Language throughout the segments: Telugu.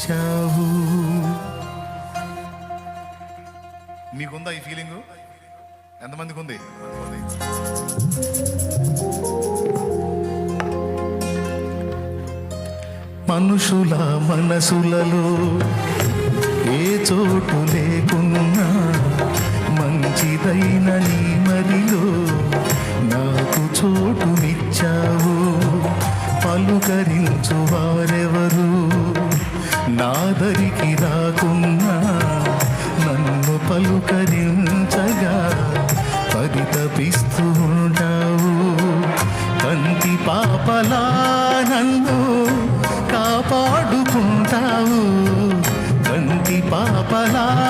ఇచ్చావు మీకుందా ఈ ఫీలింగ్ ఎంతమందికి ఉంది? మనుషుల మనసులలో ఏ చోటు లేకున్నా మంచిదైన నీ మదిలో నాకు చోటునిచ్చావు. పలుకరించు వారెవరు? నాదరికి రాకున్నా నన్ను పలుకరించగా పరితపిస్తూ ఉంటావు. కంటి పాపలా నన్ను కాపాడుకుంటావు. కంటి పాపలా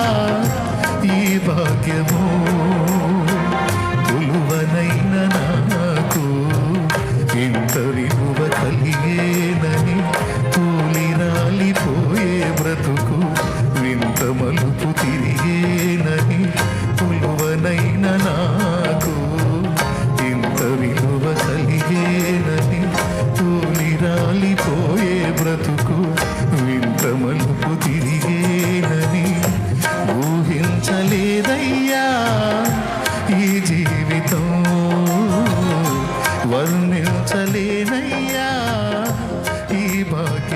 మలుపు తిరిగేనని ఊహించలేదయ్యా ఈ జీవితం వర్ణించలేనయ్యా ఈ భాగ్యము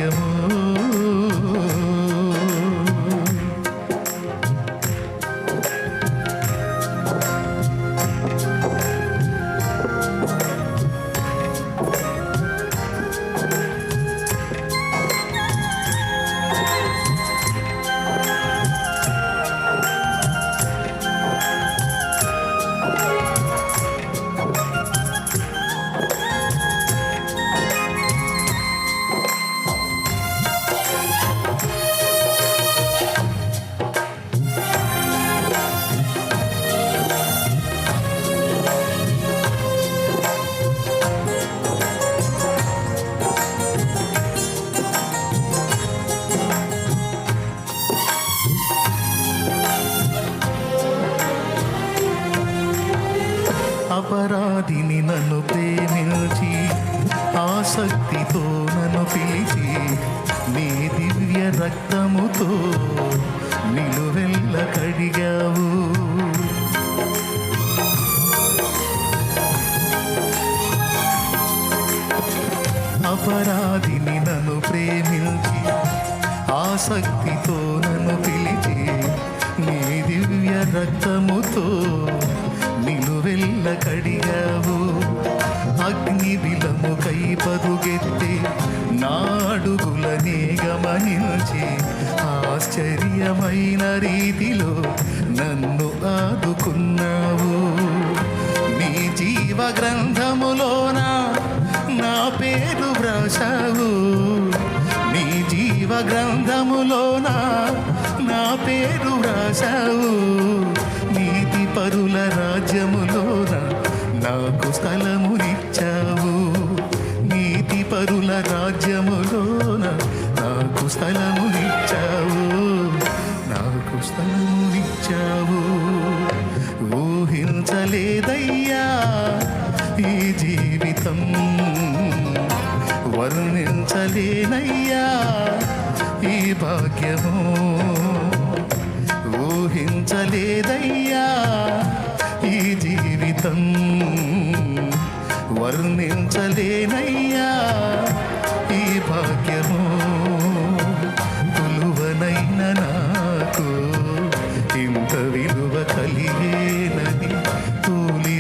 అపరాధిని నన్ను ప్రేమించి ఆసక్తితో నన్ను పిలిచి నీ దివ్య రక్తముతో నిలువెల్ల కడిగావు. అపరాధిని నన్ను ప్రేమించి ఆసక్తితో నన్ను పిలిచి నీ దివ్య రక్తముతో నిలువెల్ల కడిగావు. అగ్ని విలము కై పదుగెత్తే నాడుగులనే గమనించి ఆశ్చర్యమైన రీతిలో నన్ను ఆదుకున్నావు. నీ జీవ గ్రంథములోన నా పేరు వ్రాసావు నీ జీవ గ్రంథములోన నా పేరు వ్రాసావు నీతి పరులరా నాకు స్థలమునిచ్చావు. నీతి పరుల రాజ్యములోన నాకు స్థలమునిచ్చావు. నాకు స్థలమునిచ్చావు. ఊహించలేదయ్యా ఈ జీవితం. వర్ణించలేనయ్యా ఈ భాగ్యము. ఊహించలేదయ్యా జీవితం వర్ణించలేనయ్యా ఈ భాగ్యము.